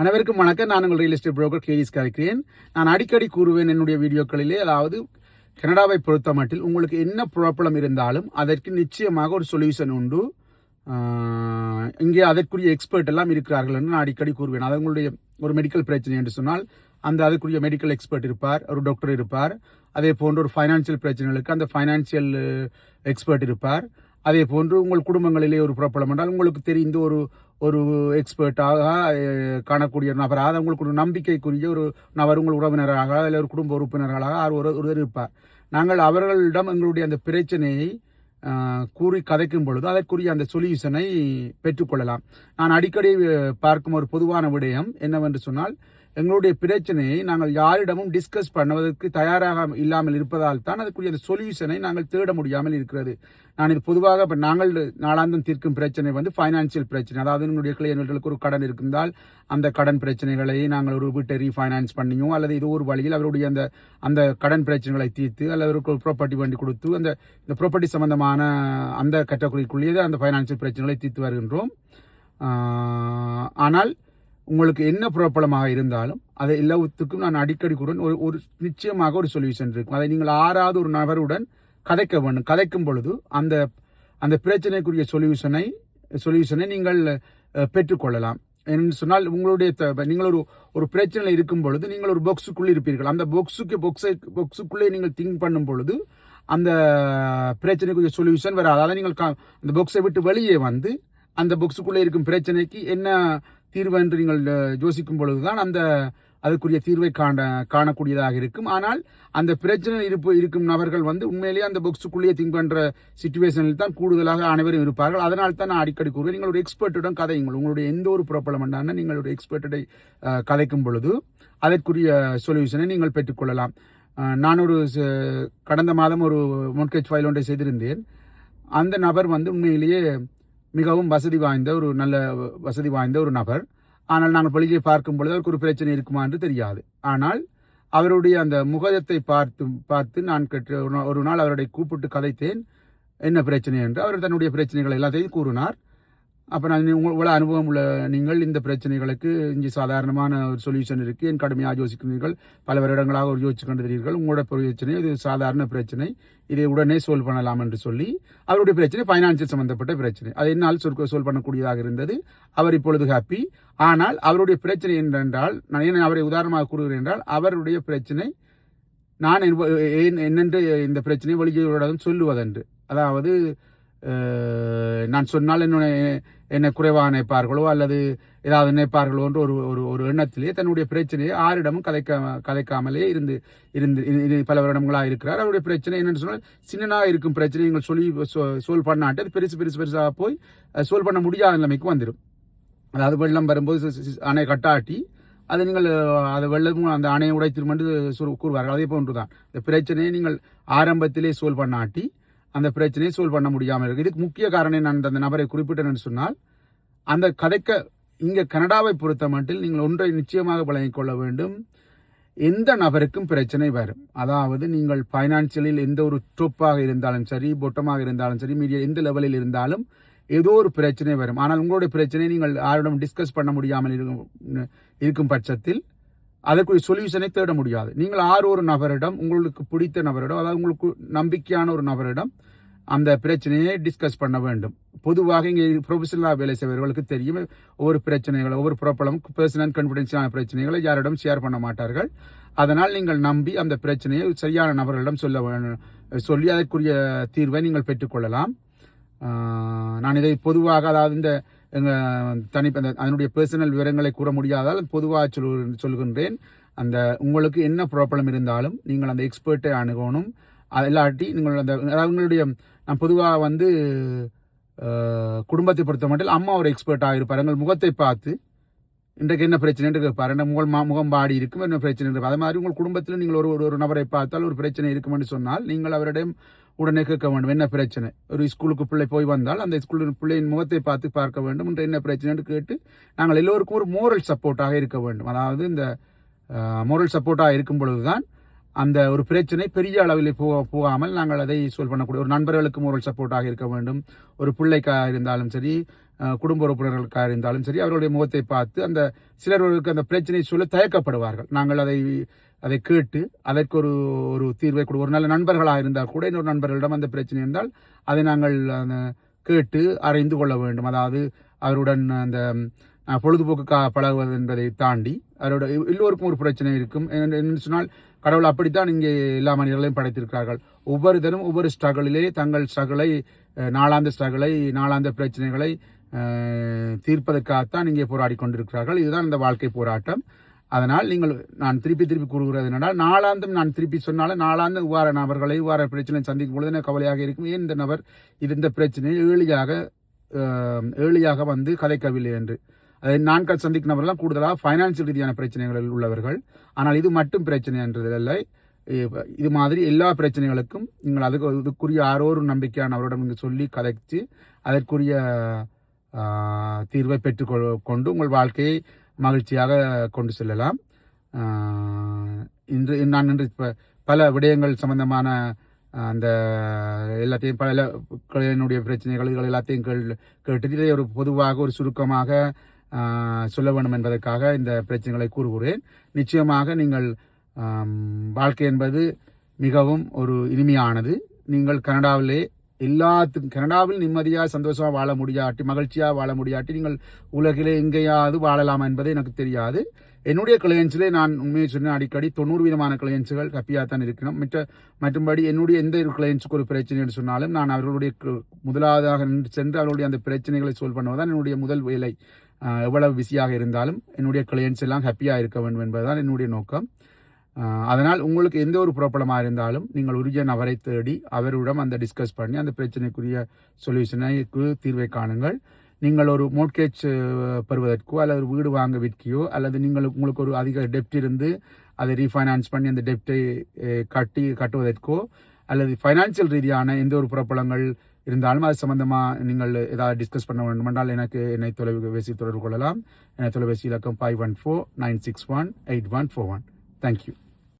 அனைவருக்கும் வணக்கம். நான் உங்கள் ரியல் எஸ்டேட் புரோக்கர் கேரிஸ் கரைக்கிறேன் நான் அடிக்கடி கூறுவேன் என்னுடைய வீடியோக்களிலே அதாவது கனடாவை பொறுத்த மட்டில் உங்களுக்கு என்ன ப்ராப்ளம் இருந்தாலும் அதற்கு நிச்சயமாக ஒரு சொல்யூஷன் உண்டு. இங்கே அதற்குரிய எக்ஸ்பர்ட் எல்லாம் இருக்கிறார்கள் என்று நான் அடிக்கடி கூறுவேன். அது உங்களுடைய ஒரு மெடிக்கல் பிரச்சனை என்று சொன்னால் அந்த அதற்குரிய மெடிக்கல் எக்ஸ்பர்ட் இருப்பார் ஒரு டாக்டர் இருப்பார். அதே போன்ற ஒரு ஃபைனான்சியல் பிரச்சனைகளுக்கு அந்த ஃபைனான்சியல் எக்ஸ்பர்ட் இருப்பார். அதே போன்று உங்கள் குடும்பங்களிலே ஒரு பிரபலம் என்றால் உங்களுக்கு தெரிந்த ஒரு ஒரு எக்ஸ்பர்ட்டாக காணக்கூடிய நபராக உங்களுக்கு ஒரு நம்பிக்கைக்குரிய ஒரு நபர் உங்கள் உறவினராக இல்லை ஒரு குடும்ப உறுப்பினர்களாக யார் ஒரு ஒருவர் இருப்பார். நாங்கள் அவர்களிடம் எங்களுடைய அந்த பிரச்சனையை கூறி கதைக்கும் பொழுது அதற்குரிய அந்த சொல்யூஷனை பெற்றுக்கொள்ளலாம். நான் அடிக்கடி பார்க்கும் ஒரு பொதுவான விடயம் என்னவென்று சொன்னால் எங்களுடைய பிரச்சனையை நாங்கள் யாரிடமும் டிஸ்கஸ் பண்ணுவதற்கு தயாராக இல்லாமல் இருப்பதால் தான் அதுக்குரிய அந்த சொல்யூஷனை நாங்கள் தேட முடியாமல் இருக்கிறது. நான் இது பொதுவாக இப்போ நாங்கள் நாளாந்தம் தீர்க்கும் பிரச்சனை வந்து ஃபைனான்சியல் பிரச்சனை. அதாவது எங்களுடைய கிளையர்களுக்கு ஒரு கடன் இருந்தால் அந்த கடன் பிரச்சனைகளை நாங்கள் ஒரு வீட்டை ரீஃபைனான்ஸ் பண்ணியோ அல்லது இது ஒரு வழியில் அவருடைய அந்த அந்த கடன் பிரச்சனைகளை தீர்த்து அல்லது அவருக்கு ஒரு ப்ராப்பர்ட்டி வண்டி கொடுத்து அந்த இந்த ப்ராப்பர்ட்டி சம்பந்தமான அந்த கேட்டகரிக்குள்ளேயே அந்த ஃபைனான்சியல் பிரச்சனைகளை தீர்த்து வருகின்றோம். ஆனால் உங்களுக்கு என்ன ப்ராப்ளமாக இருந்தாலும் அதை எல்லாத்துக்கும் நான் அடிக்கடி கூட ஒரு ஒரு நிச்சயமாக ஒரு சொல்யூஷன் இருக்கும். அதை நீங்கள் ஆறாவது ஒரு நபருடன் கதைக்க வேண்டும். கதைக்கும் பொழுது அந்த அந்த பிரச்சனைக்குரிய சொல்யூஷனை சொல்யூஷனை நீங்கள் பெற்றுக்கொள்ளலாம். என்று சொன்னால் உங்களுடைய நீங்கள் ஒரு ஒரு பிரச்சனையில் இருக்கும் பொழுது நீங்கள் ஒரு பாக்ஸுக்குள்ளே இருப்பீர்கள். அந்த பாக்ஸுக்கு பாக்ஸை பாக்ஸுக்குள்ளே நீங்கள் திங்க் பண்ணும் பொழுது அந்த பிரச்சனைக்குரிய சொல்யூஷன் வராது. அதாவது நீங்கள் கா- அந்த பாக்ஸை விட்டு வெளியே வந்து அந்த பாக்ஸுக்குள்ளே இருக்கும் பிரச்சனைக்கு என்ன தீர்வு என்று நீங்கள் யோசிக்கும் பொழுதுதான் அந்த அதுக்குரிய தீர்வை காண காணக்கூடியதாக இருக்கும். ஆனால் அந்த பிரச்சனை இருப்பு இருக்கும் நபர்கள் வந்து உண்மையிலேயே அந்த புக்ஸுக்குள்ளேயே திங்க் பண்ணுற சுச்சுவேஷனில் தான் கூடுதலாக அனைவரும் இருப்பார்கள். அதனால் தான் நான் அடிக்கடி கூறுவேன். நீங்கள் ஒரு எக்ஸ்பர்ட்டிடம் கதையுங்கள். உங்களுடைய எந்த ஒரு ப்ராப்ளம் என்றாலும் நீங்கள் ஒரு எக்ஸ்பர்ட்டை கதைக்கும் பொழுது அதற்குரிய சொல்யூஷனை நீங்கள் பெற்றுக்கொள்ளலாம். நான் ஒரு ச- கடந்த மாதம் ஒரு மொன்கேஜ் ஃபைல் ஒன்றை செய்திருந்தேன். அந்த நபர் வந்து உண்மையிலேயே மிகவும் வசதி வாய்ந்த ஒரு நல்ல வசதி வாய்ந்த ஒரு நபர். ஆனால் நாங்கள் வெளியே பார்க்கும் பொழுது அவருக்கு ஒரு பிரச்சனை இருக்குமா என்று தெரியாது. ஆனால் அவருடைய அந்த முகத்தை பார்த்து பார்த்து நான் கேட்டு ஒரு ஒரு நாள் அவருடைய கூப்பிட்டு கதைத்தேன். என்ன பிரச்சனை என்று அவர் தன்னுடைய பிரச்சனைகளை எல்லாத்தையும் கூறினார். அப்போ நான் நீ- அனுபவம் உள்ள நீங்கள் இந்த பிரச்சனைகளுக்கு இங்கே சாதாரணமான ஒரு சொல்யூஷன் இருக்குது என் கடுமையாக யோசிக்கிறீர்கள். பல வருடங்களாக ஒரு யோசிச்சு கொண்டிருக்கிறீர்கள். உங்களோட பிரச்சனை இது சாதாரண பிரச்சனை. இதை உடனே சோல்வ் பண்ணலாம் என்று சொல்லி அவருடைய பிரச்சனை ஃபைனான்சியல் சம்பந்தப்பட்ட பிரச்சனை. அதை என்னால் சால்வ் பண்ணக்கூடியதாக இருந்தது. அவர் இப்பொழுது ஹாப்பி ஆனால் அவருடைய பிரச்சனை என்னென்றால் நான் ஏன் அவரை உதாரணமாக கூறுகிறேன் என்றால் அவருடைய பிரச்சனை நான் ஏன் என்னென்று இந்த பிரச்சனையை வெளியிடம் சொல்லுவதென்று. அதாவது நான் சொன்னால் என்ன என்னை குறைவாக நினைப்பார்களோ அல்லது ஏதாவது நினைப்பார்களோ என்று ஒரு ஒரு ஒரு எண்ணத்திலே தன்னுடைய பிரச்சனையை ஆரிடமும் கதைக்க கதைக்காமலே இருந்து இருந்து பல வருடங்களாக இருக்கிறார். அவருடைய பிரச்சனை என்னென்னு சொன்னால் சின்னனாக இருக்கும் பிரச்சனை நீங்கள் சொல்லி சோல்வ் பண்ணாட்டு அது பெருசு பெருசு பெருசாக போய் சோல்வ் பண்ண முடியாத நிலைமைக்கு வந்துடும். அதாவது வெள்ளம் வரும்போது அணை கட்டாட்டி அதை நீங்கள் அதை வெள்ளமும் அந்த அணையை உடைத்திரும் என்று கூறுவார்கள். அதே போன்று தான் இந்த பிரச்சனையை நீங்கள் ஆரம்பத்திலே சோல்வ் பண்ணாட்டி அந்த பிரச்சனையை சோல்வ் பண்ண முடியாமல் இருக்கு இதுக்கு முக்கிய காரணம் நான் அந்த நபரை குறிப்பிட்டேன்னு சொன்னால் அந்த கதைக்க இங்கே கனடாவை பொறுத்த மட்டில் நீங்கள் ஒன்றை நிச்சயமாக வழங்கிக் கொள்ள வேண்டும். எந்த நபருக்கும் பிரச்சனை வரும். அதாவது நீங்கள் ஃபைனான்சியலில் எந்த ஒரு டொப்பாக இருந்தாலும் சரி பொட்டமாக இருந்தாலும் சரி மீடியா எந்த லெவலில் இருந்தாலும் ஏதோ ஒரு பிரச்சனை வரும். ஆனால் உங்களுடைய பிரச்சனையை நீங்கள் யாரிடம் டிஸ்கஸ் பண்ண முடியாமல் இருக்கும் இருக்கும் பட்சத்தில் அதற்குரிய சொல்யூஷனை தேட முடியாது. நீங்கள் ஆறு ஒரு நபரிடம் உங்களுக்கு பிடித்த நபரிடம் அதாவது உங்களுக்கு நம்பிக்கையான ஒரு நபரிடம் அந்த பிரச்சனையை டிஸ்கஸ் பண்ண வேண்டும். பொதுவாக இங்கே ப்ரொஃபஷனலாக வேலை செய்வர்களுக்கு தெரியும். ஒவ்வொரு பிரச்சனைகள் ஒவ்வொரு ப்ராப்ளம் பர்சனல் கான்ஃபிடென்ஷியலான பிரச்சனைகளை யாரிடம் ஷேர் பண்ண மாட்டார்கள். அதனால் நீங்கள் நம்பி அந்த பிரச்சனையை சரியான நபர்களிடம் சொல்ல வேண்டும் சொல்லி அதற்குரிய தீர்வை நீங்கள் பெற்றுக்கொள்ளலாம் நான் இதை பொதுவாக அதாவது இந்த தனி அந்த- அதனுடைய பர்சனல் விவரங்களை கூற முடியாதால் பொதுவாக சொல் சொல்கின்றேன். அந்த உங்களுக்கு என்ன ப்ராப்ளம் இருந்தாலும் நீங்கள் அந்த எக்ஸ்பர்ட்டை அணுகணும். அது இல்லாட்டி நீங்கள் அந்த அவங்களுடைய நான் பொதுவாக வந்து குடும்பத்தை பொறுத்த மட்டும் அம்மா ஒரு எக்ஸ்பர்ட்டாக இருப்பார். எங்கள் முகத்தை பார்த்து இன்றைக்கு என்ன பிரச்சனை இருப்பார் என்ன உங்கள் மா- முகம் பாடி இருக்கும் என்ன பிரச்சனை இருக்கும் அதே மாதிரி உங்கள் குடும்பத்தில் நீங்கள் ஒரு ஒரு- ஒரு நபரை பார்த்தால் ஒரு பிரச்சனை இருக்கும் சொன்னால் நீங்கள் அவரிடம் உடனே கேட்க வேண்டும் என்ன பிரச்சனை? ஒரு ஸ்கூலுக்கு பிள்ளை போய் வந்தால் அந்த ஸ்கூலின் பிள்ளையின் முகத்தை பார்த்து பார்க்க வேண்டும். என்று என்ன பிரச்சனைன்னு கேட்டு நாங்கள் எல்லோருக்கும் ஒரு மோரல் சப்போர்ட்டாக இருக்க வேண்டும். அதாவது இந்த மோரல் சப்போர்ட்டாக இருக்கும் பொழுதுதான் அந்த ஒரு பிரச்சனை பெரிய அளவில் போ போகாமல் நாங்கள் அதை சொல் பண்ணக்கூடிய ஒரு நண்பர்களுக்கு மோரல் சப்போர்ட்டாக இருக்க வேண்டும். ஒரு பிள்ளைக்காக இருந்தாலும் சரி குடும்ப உறுப்பினர்களுக்காக இருந்தாலும் சரி அவர்களுடைய முகத்தை பார்த்து அந்த சிலர்களுக்கு அந்த பிரச்சனையை சொல்ல தயக்கப்படுவார்கள். நாங்கள் அதை அதை கேட்டு அதற்கு ஒரு ஒரு தீர்வை கொடு ஒரு நல்ல நண்பர்களாக இருந்தால் கூட இன்னொரு நண்பர்களிடம் அந்த பிரச்சனை இருந்தால் அதை நாங்கள் அந்த கேட்டு அறிந்து கொள்ள வேண்டும். அதாவது அவருடன் அந்த பொழுதுபோக்குக்காக பழகுவது என்பதை தாண்டி அதோட எல்லோருக்கும் ஒரு பிரச்சனை இருக்கும். என்ன சொன்னால் கடவுள் அப்படித்தான் இங்கே எல்லா மனிதர்களையும் படைத்திருக்கிறார்கள். ஒவ்வொரு ஒவ்வொருத்தரும் ஒவ்வொரு ஸ்ட்ரகிளிலே தங்கள் ஸ்ட்ரகிளை நாளாந்த ஸ்ட்ரகிளை நாளாந்த பிரச்சனைகளை தீர்ப்பதற்காகத்தான் இங்கே போராடி கொண்டிருக்கிறார்கள். இதுதான் இந்த வாழ்க்கை போராட்டம். அதனால் நீங்கள் நான் திருப்பி திருப்பி கூறுகிறது என்னென்றால் நாளாந்தம் நான் திருப்பி சொன்னாலும் நாளாந்தம் இவ்வாறு நபர்களை இவ்வாறு பிரச்சனை சந்திக்கும் பொழுது எனக்கு கவலையாக இருக்கும். ஏன் இந்த நபர் இது இந்த பிரச்சனையை ஏழியாக அஹ், ஏழியாக வந்து கதைக்கவில்லை என்று. அதை சந்திக்கும் நபர்கள்லாம் கூடுதலாக ஃபைனான்சியல் ரீதியான பிரச்சனைகளில் உள்ளவர்கள். ஆனால் இது மட்டும் பிரச்சனை என்றதில்லை இது மாதிரி எல்லா பிரச்சனைகளுக்கும் நீங்கள் அதுக்கு இதுக்குரிய யாரோ ஒரு நம்பிக்கையான அவரிடம் நீங்கள் சொல்லி கதைச்சு அதற்குரிய தீர்வை பெற்றுக்கொள் கொண்டு உங்கள் வாழ்க்கையை மகிழ்ச்சியாக கொண்டு செல்லலாம். இன்று நான் இன்று ப- பல விடயங்கள் சம்பந்தமான அந்த எல்லாத்தையும் பல என்னுடைய பிரச்சனைகள் இதுகள் எல்லாத்தையும் கேள் கேட்டு இதை ஒரு பொதுவாக ஒரு சுருக்கமாக சொல்ல வேண்டும் என்பதற்காக இந்த பிரச்சனைகளை கூறுகிறேன். நிச்சயமாக நீங்கள் வாழ்க்கை என்பது மிகவும் ஒரு இனிமையானது. நீங்கள் கனடாவிலே எல்லாத்துக்கும் கனடாவில் நிம்மதியாக சந்தோஷமாக வாழ முடியாட்டி மகிழ்ச்சியாக வாழ முடியாட்டி நீங்கள் உலகிலே எங்கேயாவது வாழலாம் என்பது எனக்கு தெரியாது. என்னுடைய கிளையன்ஸிலே நான் உண்மையை சொன்னேன் அடிக்கடி தொண்ணூறு விதமான கிளையன்ஸுகள் ஹப்பியாக தான் இருக்கணும் மற்ற மற்றும்படி என்னுடைய எந்த ஒரு கிளையன்ஸுக்கு ஒரு பிரச்சனை என்று சொன்னாலும் நான் அவர்களுடைய முதலாவதாக நின்று சென்று அவர்களுடைய அந்த பிரச்சனைகளை சால்வ் பண்ணுவதுதான் என்னுடைய முதல் வேலை. எவ்வளவு பிஸியாக இருந்தாலும் என்னுடைய கிளையன்ஸ் எல்லாம் ஹாப்பியாக இருக்க வேண்டும் என்பதுதான் என்னுடைய நோக்கம். அதனால் உங்களுக்கு எந்த ஒரு ப்ராப்ளமாக இருந்தாலும் நீங்கள் உரிய நபரை தேடி அவரிடம் அந்த டிஸ்கஸ் பண்ணி அந்த பிரச்சனைக்குரிய சொல்யூஷனைக்கு தீர்வை காணுங்கள். நீங்கள் ஒரு மோட்கேஜ் பெறுவதற்கோ அல்லது ஒரு வீடு வாங்க விற்கியோ அல்லது நீங்கள் உங்களுக்கு ஒரு அதிக டெப்ட் இருந்து அதை ரீஃபைனான்ஸ் பண்ணி அந்த டெப்டை கட்டி கட்டுவதற்கோ அல்லது ஃபைனான்சியல் ரீதியான எந்த ஒரு புறப்பலங்கள் இருந்தாலும் அது சம்பந்தமாக நீங்கள் ஏதாவது டிஸ்கஸ் பண்ண வேண்டுமென்றால் எனக்கு என்னை தொலைபேசி தொடர்பு கொள்ளலாம். என தொலைபேசி இலக்கம் five one four nine six one eight one four one thank you